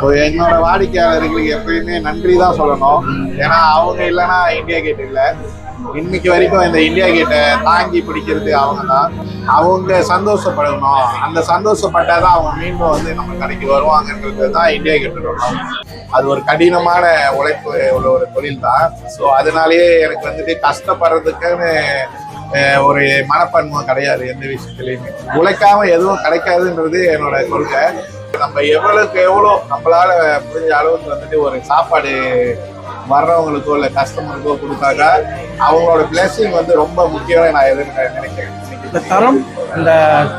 So என்னோட வாடிக்கையாளர்களுக்கு எப்பயுமே நன்றி தான் சொல்லணும். ஏன்னா அவங்க இல்லைன்னா இந்தியா கேட் இல்லை. இன்னைக்கு வரைக்கும் இந்த இந்தியா கேட்டை தாங்கி பிடிக்கிறது அவங்க தான். அவங்க சந்தோஷப்படணும். அந்த சந்தோஷப்பட்டால் தான் அவங்க மீண்டும் வந்து நம்ம கடைக்கு வருவாங்கன்றது தான் இந்தியா கேட்டோட அது ஒரு கடினமான உழைப்பு உள்ள ஒரு தொழில் தான். ஸோ அதனாலேயே எனக்கு வந்துட்டு கஷ்டப்படுறதுக்குன்னு ஒரு மனப்பன்மை கிடையாது எந்த விஷயத்துலையுமே. உழைக்காம எதுவும் கிடைக்காதுன்றது என்னோட கொள்கை. நம்ம எவ்வளவுக்கு எவ்வளோ நம்மளால முடிஞ்ச அளவுக்கு வந்துட்டு ஒரு சாப்பாடு வர்றவங்களுக்கோ இல்லை கஸ்டமருக்கோ கொடுத்தாங்க அவங்களோட பிளஸிங் வந்து ரொம்ப முக்கியம்னு நான் எதுன்னு நினைக்கிறேன். இந்த தரம் இந்த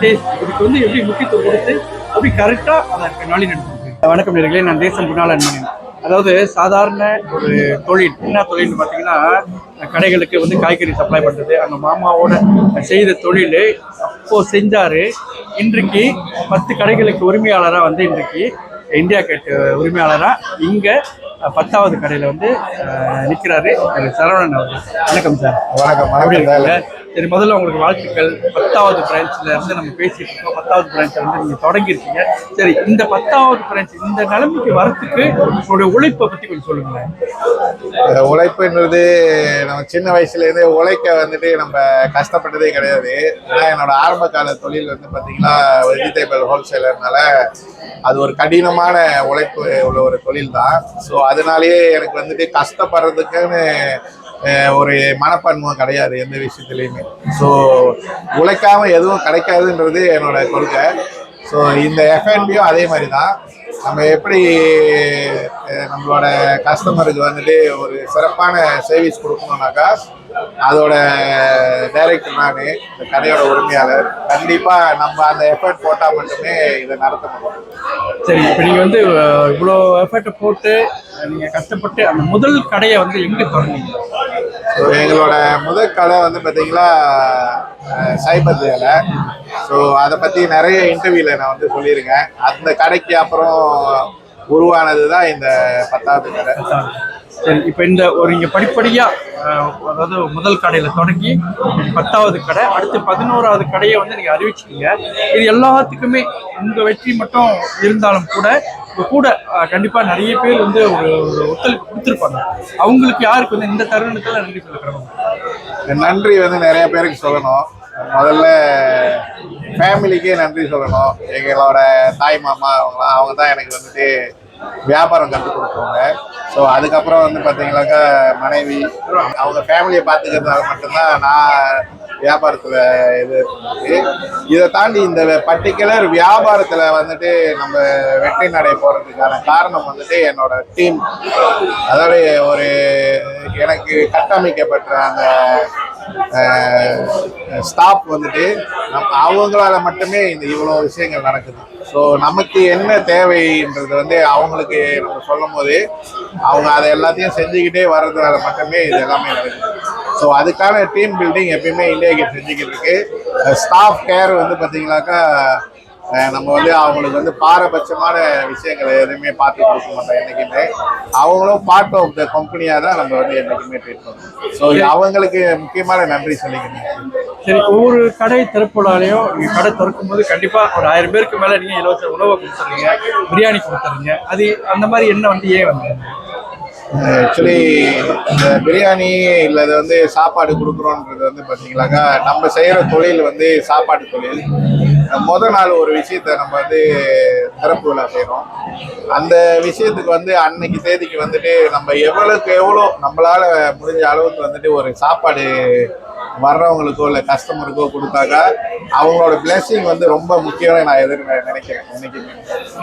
டேஸ்ட் இதுக்கு வந்து எப்படி முக்கியத்துவம் கொடுத்து அப்படி கரெக்டாக அதை வழி நடத்துறது வணக்கம் நேர்களே நான் தேசம் குணால் அன்பன் அதாவது சாதாரண ஒரு தொழில் என்ன தொழில்னு பார்த்தீங்கன்னா கடைகளுக்கு வந்து காய்கறி சப்ளை பண்ணுறது அந்த மாமாவோட செய்த தொழில் அப்போது செஞ்சார் இன்றைக்கு பத்து கடைகளுக்கு உரிமையாளராக வந்து இன்றைக்கு இந்தியா கேட் உரிமையாளராக இங்கே பத்தாவது கடையில் வந்து நிற்கிறாரு சரவணன் அவர்கள். வணக்கம் சார். வணக்கம். வணக்கம். சரி முதல்ல உங்களுக்கு வாழ்த்துக்கள். பத்தாவது பிரான்ச்ல இருந்து நம்ம பேசிட்டு இருக்கோம். பத்தாவது பிரான்ச்ல வந்து நீங்க தொடங்கியிருக்கீங்க. சரி இந்த பத்தாவது பிரான்ச் இந்த நிலைமைக்கு வரத்துக்கு உங்களுடைய உழைப்பை பத்தி கொஞ்சம் சொல்லுங்களேன். உழைப்புன்றது நம்ம சின்ன வயசுலேருந்தே உழைக்க வந்துட்டு நம்ம கஷ்டப்பட்டதே கிடையாது. ஏன்னா என்னோட ஆரம்ப கால தொழில் வந்து பாத்தீங்கன்னா வெஜிடேபிள் ஹோல்சேலர்னால அது ஒரு கடினமான உழைப்பு உள்ள ஒரு தொழில் தான் ஸோ அதனாலேயே எனக்கு வந்துட்டு கஷ்டப்படுறதுக்குன்னு ஒரு மனப்பான்மும் கிடையாது எந்த விஷயத்துலையுமே. ஸோ உழைக்காமல் எதுவும் கிடைக்காதுன்றது என்னோட கொள்கை. ஸோ இந்த எஃப்என்பியும் அதே மாதிரி தான் நம்ம எப்படி நம்மளோட கஸ்டமருக்கு வந்துட்டு ஒரு சிறப்பான சர்வீஸ் கொடுக்கணும்னாக்கா அதோட டைரக்டர் நான் இந்த கடையோட உரிமையாளர் கண்டிப்பாக நம்ம அந்த எஃபர்ட் போட்டால் மட்டுமே இதை நடத்த முடியும். சரி இப்போ நீங்கள் வந்து இவ்வளோ எஃபர்ட்டை போட்டு நீங்கள் கஷ்டப்பட்டு அந்த முதல் கடையை வந்து எங்கே தொடங்குனீங்க? ஸோ எங்களோட முதல் கடை வந்து பார்த்தீங்கன்னா சைபர் வேலை ஸோ அதை பற்றி நிறைய இன்டர்வியூவில் நான் வந்து சொல்லியிருக்கேன். அந்த கடைக்கு அப்புறம் உருவானது தான் இந்த பத்தாவது கடை சரி இப்போ இந்த ஒரு இங்கே படிப்படியாக அதாவது முதல் கடையில் தொடங்கி பத்தாவது கடை அடுத்து பதினோராவது கடையை வந்து நீங்கள் அறிவிச்சிட்டீங்க. இது எல்லாத்துக்குமே உங்கள் வெற்றி மட்டும் இருந்தாலும் கூட கூட கண்டிப்பாக நிறைய பேர் வந்து ஒரு ஒரு ஒத்துழைப்பு கொடுத்துருப்பாங்க. அவங்களுக்கு யாருக்கு வந்து இந்த தருணத்தில் நன்றி சொல்லுறாங்க நன்றி வந்து நிறைய பேருக்கு சொல்லணும். முதல்ல ஃபேமிலிக்கே நன்றி சொல்லணும். எங்களோட தாய் மாமா அவங்களாம் அவங்க தான் எனக்கு வந்துட்டு வியாபாரம் கற்றுக் கொடுத்தவங்க. ஸோ அதுக்கப்புறம் வந்து பார்த்தீங்கன்னாக்கா மனைவி அவங்க ஃபேமிலியை பார்த்துக்கிறதுனால மட்டும்தான் நான் வியாபாரத்தில் இது இதை தாண்டி இந்த பர்டிகுலர் வியாபாரத்தில் வந்துட்டு நம்ம வெற்றி நடை போகிறதுக்கான காரணம் வந்துட்டு என்னோட டீம் அதாவது ஒரு எனக்கு கட்டமைக்கப்பட்ட அந்த ஸ்டாப் வந்துட்டு நம் அவங்களால மட்டுமே இந்த இவ்வளோ விஷயங்கள் நடக்குது. ஸோ நமக்கு என்ன தேவைன்றது வந்து அவங்களுக்கு நம்ம சொல்லும் போது அவங்க அதை எல்லாத்தையும் செஞ்சுக்கிட்டே வர்றதுனால மட்டுமே இது எல்லாமே நடக்குது. ஸோ அதுக்கான டீம் பில்டிங் எப்பயுமே இந்தியா கேட் செஞ்சுக்கிட்டு இருக்கு. ஸ்டாஃப் கேர் வந்து பார்த்தீங்கன்னாக்கா நம்ம வந்து அவங்களுக்கு வந்து பாரபட்சமான விஷயங்களை எதுவுமே பார்த்து கொடுக்க மாட்டோம் என்றைக்குமே அவங்களும் பார்ட் ஆஃப் த கம்பெனியாக தான் நம்ம வந்து என்றைக்குமே ட்ரீட் பண்ணுவோம். ஸோ அவங்களுக்கு முக்கியமான நன்றி சொல்லிக்கணும் சரி ஒவ்வொரு கடை திறப்புலாலையும் நீங்கள் கடை திறக்கும் போது கண்டிப்பாக ஒரு ஆயிரம் பேருக்கு மேலே நீங்கள் இலவச உணவை கொடுத்துறீங்க பிரியாணி கொடுத்துருங்க அது அந்த மாதிரி என்ன வந்து ஏன் வந்து? ஆக்சுவலி இந்த பிரியாணி இல்லை அது வந்து சாப்பாடு கொடுக்குறோன்றது வந்து பார்த்தீங்களாக்கா நம்ம செய்கிற தொழில் வந்து சாப்பாடு தொழில். முதல் நாள் ஒரு விஷயத்த நம்ம வந்து திறப்பு விழா செய்கிறோம் அந்த விஷயத்துக்கு வந்து அன்னைக்கு தேதிக்கு வந்துட்டு நம்ம எவ்வளவுக்கு எவ்வளோ நம்மளால் முடிஞ்ச அளவுக்கு வந்துட்டு ஒரு சாப்பாடு வர்றவங்களுக்கோ இல்லை கஸ்டமருக்கோ கொடுத்தாக்கா அவங்களோட பிளெஸிங் வந்து ரொம்ப முக்கியம்னு நான் எதிர் நினைக்கிறேன் என்னைக்குமே.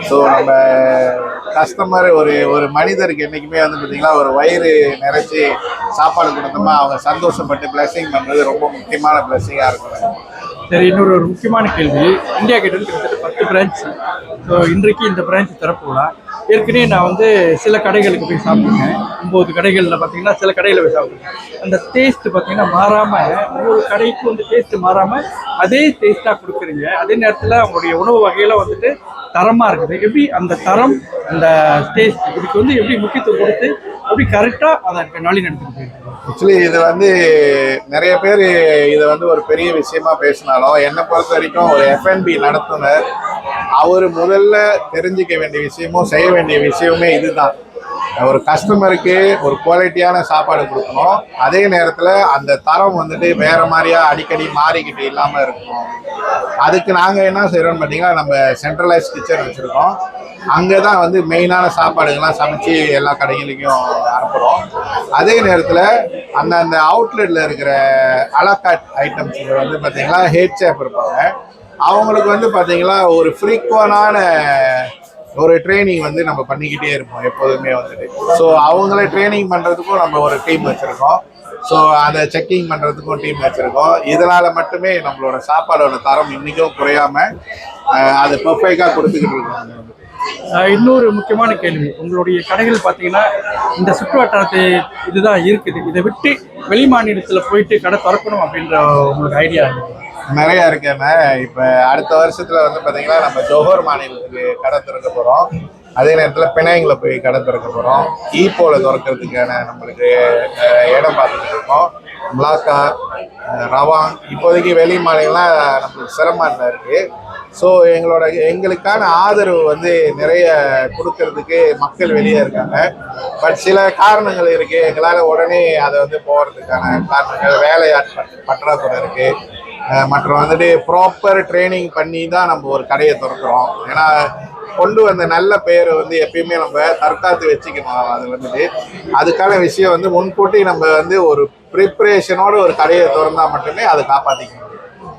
ஸோ நம்ம கஸ்டமர் ஒரு ஒரு மனிதருக்கு என்றைக்குமே வந்து பார்த்தீங்கன்னா ஒரு வயிறு நிறைச்சி சாப்பாடு கொடுத்தோமா அவங்க சந்தோஷப்பட்டு blessing பண்ணுறது ரொம்ப முக்கியமான blessing-ஆ இருக்கும். சரி இன்னொரு ஒரு முக்கியமான கேள்வி. இந்தியா கேட்டது கிட்டத்தட்ட பத்து பிரான்ச் ஸோ இன்றைக்கு இந்த பிரான்ச் திறப்புலாம் ஏற்கனவே நான் வந்து சில கடைகளுக்கு போய் சாப்பிட்ருக்கேன் ஒம்பது கடைகளில் பார்த்தீங்கன்னா சில கடையில் போய் சாப்பிட்ருக்கேன் அந்த டேஸ்ட் பார்த்தீங்கன்னா மாறாமல் ஒவ்வொரு கடைக்கும் வந்து டேஸ்ட்டு மாறாமல் அதே டேஸ்ட்டாக கொடுக்குறீங்க. அதே நேரத்தில் அவங்களுடைய உணவு வகையில் வந்துட்டு தரமாக இருக்குது. எப்படி அந்த தரம் அந்த டேஸ்ட் இதுக்கு வந்து எப்படி முக்கியத்துவம் கொடுத்து அப்படி கரெக்டா அதை நாளி நடத்திட்டு ஆக்சுவலி இது வந்து நிறைய பேர் இதை வந்து ஒரு பெரிய விஷயமா பேசினாலும் என்னை பொறுத்த வரைக்கும் ஒரு எஃப்என்பி நடத்துனர் அவர் முதல்ல தெரிஞ்சுக்க வேண்டிய விஷயமும் செய்ய வேண்டிய விஷயமே இதுதான். ஒரு கஸ்டமருக்கு ஒரு குவாலிட்டியான சாப்பாடு கொடுக்கணும். அதே நேரத்தில் அந்த தரம் வந்துட்டு வேற மாதிரியா அடிக்கடி மாறிக்கிட்டு இல்லாமல் இருக்கணும் அதுக்கு நாங்கள் என்ன செய்கிறோம்னு பார்த்தீங்கன்னா நம்ம சென்ட்ரலைஸ் கிச்சன் வச்சுருக்கோம். அங்கே தான் வந்து மெயினான சாப்பாடுகள்லாம் சமைச்சு எல்லா கடைகளுக்கும் அனுப்புகிறோம் அதே நேரத்தில் அந்த அந்த அவுட்லெட்டில் இருக்கிற அலக்காட் ஐட்டம்ஸ் வந்து பார்த்தீங்கன்னா ஹெட் சேப் இருப்பாங்க. அவங்களுக்கு வந்து பார்த்தீங்கன்னா ஒரு ஃப்ரீக்வனான ஒரு ட்ரைனிங் வந்து நம்ம பண்ணிக்கிட்டே இருப்போம் எப்போதுமே வந்துட்டு. ஸோ அவங்கள ட்ரைனிங் பண்ணுறதுக்கும் நம்ம ஒரு டீம் வச்சுருக்கோம். ஸோ அதை செக்கிங் பண்ணுறதுக்கும் டீம் வச்சுருக்கோம். இதனால் மட்டுமே நம்மளோட சாப்பாடோட தரம் இன்றைக்கும் குறையாமல் அது பர்ஃபெக்டாக கொடுத்துக்கிட்டு இருக்கோம் இன்னொரு முக்கியமான கேள்வி. உங்களுடைய கடைகள் பார்த்தீங்கன்னா இந்த சுற்றுவட்டாரத்தை இதுதான் இருக்குது இதை விட்டு வெளி மாநிலத்தில் போயிட்டு கடை திறக்கணும் அப்படின்ற உங்களுக்கு ஐடியா இருக்குது நிறைய இருக்குன்னு இப்போ அடுத்த வருஷத்துல வந்து பார்த்தீங்கன்னா நம்ம ஜோஹர் மாநிலத்துக்கு கடை திறக்க போகிறோம் அதே நேரத்தில் பினாங்கில் போய் கடை திறக்க போகிறோம் ஈப்போல திறக்கிறதுக்கான நம்மளுக்கு இடம் பார்த்துட்டு இருக்கோம். மிளாக்கா ரவாங் இப்போதைக்கு வெளி மாநிலம்லாம் நம்மளுக்கு சிரமம் இருக்கு. ஸோ எங்களோட எங்களுக்கான ஆதரவு வந்து நிறைய கொடுக்கறதுக்கு மக்கள் வெளியே இருக்காங்க. பட் சில காரணங்கள் இருக்குது எங்களால் உடனே அதை வந்து போகிறதுக்கான காரணங்கள் வேலையாட்கள் பற்றாக்குறை இருக்குது மற்றும் வந்துட்டு ப்ராப்பர் ட்ரைனிங் பண்ணி தான் நம்ம ஒரு கடையை திறக்கிறோம். ஏன்னா கொண்டு வந்த நல்ல பெயரை வந்து எப்பயுமே நம்ம தற்காத்து வச்சுக்கணும். அது வந்துட்டு அதுக்கான விஷயம் வந்து முன்கூட்டி நம்ம வந்து ஒரு ப்ரிப்ரேஷனோட ஒரு கடையை திறந்தால் மட்டுமே அதை காப்பாற்றிக்கணும்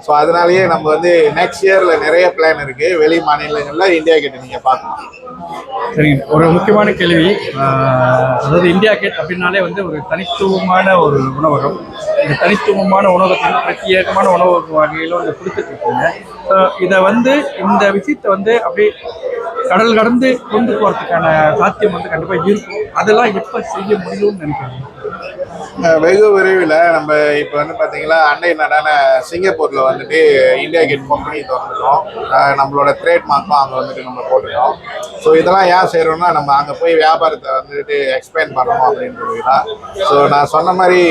ஸோ அதனாலேயே நம்ம வந்து நெக்ஸ்ட் இயரில் நிறைய பிளான் இருக்குது வெளி மாநிலங்களில் இந்தியா கேட் நீங்கள் பார்க்கலாம் சரிங்க. ஒரு முக்கியமான கேள்வி. அதாவது இந்தியா கேட் அப்படின்னாலே வந்து ஒரு தனித்துவமான ஒரு உணவகம். இந்த தனித்துவமான உணவகத்தின் பிரத்யேகமான உணவு வகையில வந்து கொடுத்துட்டு இருக்கீங்க ஸோ இதை வந்து இந்த விஷயத்தை வந்து அப்படியே கடல் கடந்து கொண்டு போகிறதுக்கான சாத்தியம் வந்து கண்டிப்பாக இருக்கும். அதெல்லாம் எப்போ செய்ய முடியும்னு நினைக்கிறேன் வெகு விரைவில் நம்ம இப்போ வந்து பார்த்தீங்கன்னா அண்டை நாடான சிங்கப்பூரில் வந்துட்டு இந்தியா கேட் கம்பெனி திறந்துட்டோம். நம்மளோட நம்மளோட ட்ரேட்மார்க்கும் அங்கே வந்துட்டு நம்ம போட்டுட்டோம். ஸோ இதெல்லாம் ஏன் செய்கிறோம்னா நம்ம அங்கே போய் வியாபாரத்தை வந்துட்டு எக்ஸ்பிளைன் பண்ணணும் அப்படின்றது தான் ஸோ நான் சொன்ன மாதிரி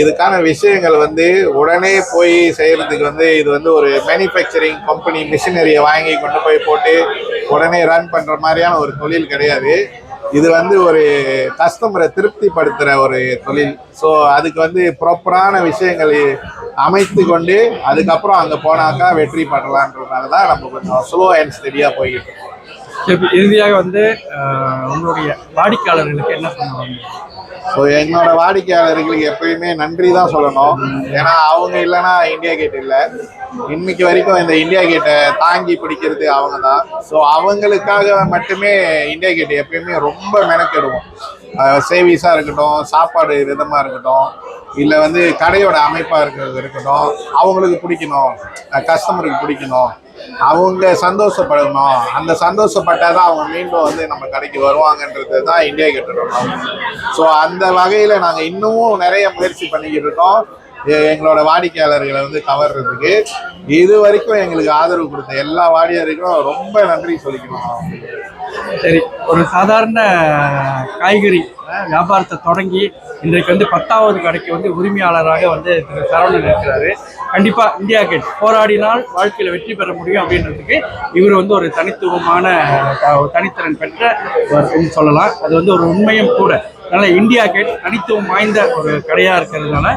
இதுக்கான விஷயங்கள் வந்து உடனே போய் செய்கிறதுக்கு வந்து இது வந்து ஒரு மேனுஃபேக்சரிங் கம்பெனி மிஷினரியை வாங்கி கொண்டு போய் போட்டு உடனே ரன் பண்ணுற மாதிரியான ஒரு தொழில் கிடையாது. இது வந்து ஒரு கஸ்டமரை திருப்திப்படுத்துகிற ஒரு தொழில். ஸோ அதுக்கு வந்து ப்ராப்பரான விஷயங்கள் அமைத்து கொண்டு அதுக்கப்புறம் அங்கே போனாக்கா வெற்றி பெறலான்றதுனால தான் நம்ம கொஞ்சம் ஸ்லோ அண்ட் ஸ்டெடியாக போய்கிட்டு இருக்கோம். இறுதியாக வந்து உங்களுடைய வாடிக்கையாளர்களுக்கு என்ன பண்ணுவாங்க ஸோ என்னோட வாடிக்கையாளர்களுக்கு எப்பயுமே நன்றி தான் சொல்லணும். ஏன்னா அவங்க இல்லைன்னா இந்தியா கேட் இல்லை. இன்னைக்கு வரைக்கும் இந்த இந்தியா கேட்டை தாங்கி பிடிக்கிறது அவங்க தான் ஸோ அவங்களுக்காக மட்டுமே இந்தியா கேட் எப்பயுமே ரொம்ப மெனக்கெடுவோம். சேவிஸாக இருக்கட்டும் சாப்பாடு விதமாக இருக்கட்டும் இல்லை வந்து கடையோட அமைப்பாக இருக்கிறது இருக்கட்டும் அவங்களுக்கு பிடிக்கணும் கஸ்டமருக்கு பிடிக்கணும் அவங்க சந்தோஷப்படணும் அந்த சந்தோஷப்பட்டால் தான் அவங்க மீண்டும் வந்து நம்ம கடைக்கு வருவாங்கன்றது தான் இந்தியா கேட்டு ஸோ அந்த வகையில் நாங்கள் இன்னமும் நிறைய முயற்சி பண்ணிக்கிட்டு இருக்கோம். எங்களோட வாடிக்கையாளர்களை வந்து கவர்றதுக்கு. இது வரைக்கும் எங்களுக்கு ஆதரவு கொடுத்த எல்லா வாடியாருக்கும் ரொம்ப நன்றி சொல்லிக்கணும் சரி ஒரு சாதாரண காய்கறி வியாபாரத்தை தொடங்கி இன்றைக்கு வந்து பத்தாவது கடைக்கு வந்து உரிமையாளராக வந்து திரு சரவணன் இருக்கிறாரு. கண்டிப்பாக இந்தியா கேட் போராடினால் வாழ்க்கையில் வெற்றி பெற முடியும் அப்படின்றதுக்கு இவர் வந்து ஒரு தனித்துவமான ஒரு தனித்திறன் பெற்ற சொல்லலாம். அது வந்து ஒரு உண்மையும் கூட. அதனால இந்தியா கேட் தனித்துவம் வாய்ந்த ஒரு கடையா இருக்கிறதுனால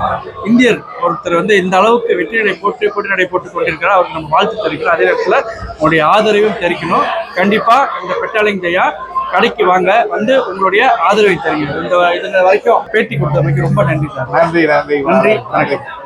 இந்தியர் ஒருத்தர் வந்து இந்த அளவுக்கு வெற்றி நடை போட்டு போட்டி நடை போட்டு கொண்டிருக்கிறார். அவருக்கு நம்ம வாழ்த்து தெரிவிக்கிறோம். அதே நேரத்தில் உங்களுடைய ஆதரவையும் தெரிவிக்கணும். கண்டிப்பா இந்த பெட்டாலிங் ஜெயா கடைக்கு வாங்க வந்து உங்களுடைய ஆதரவை தெரிவிக்கணும். இந்த இது வரைக்கும் பேட்டி கொடுத்தமைக்கு ரொம்ப நன்றி சார். நன்றி நன்றி. நன்றி. வணக்கம்.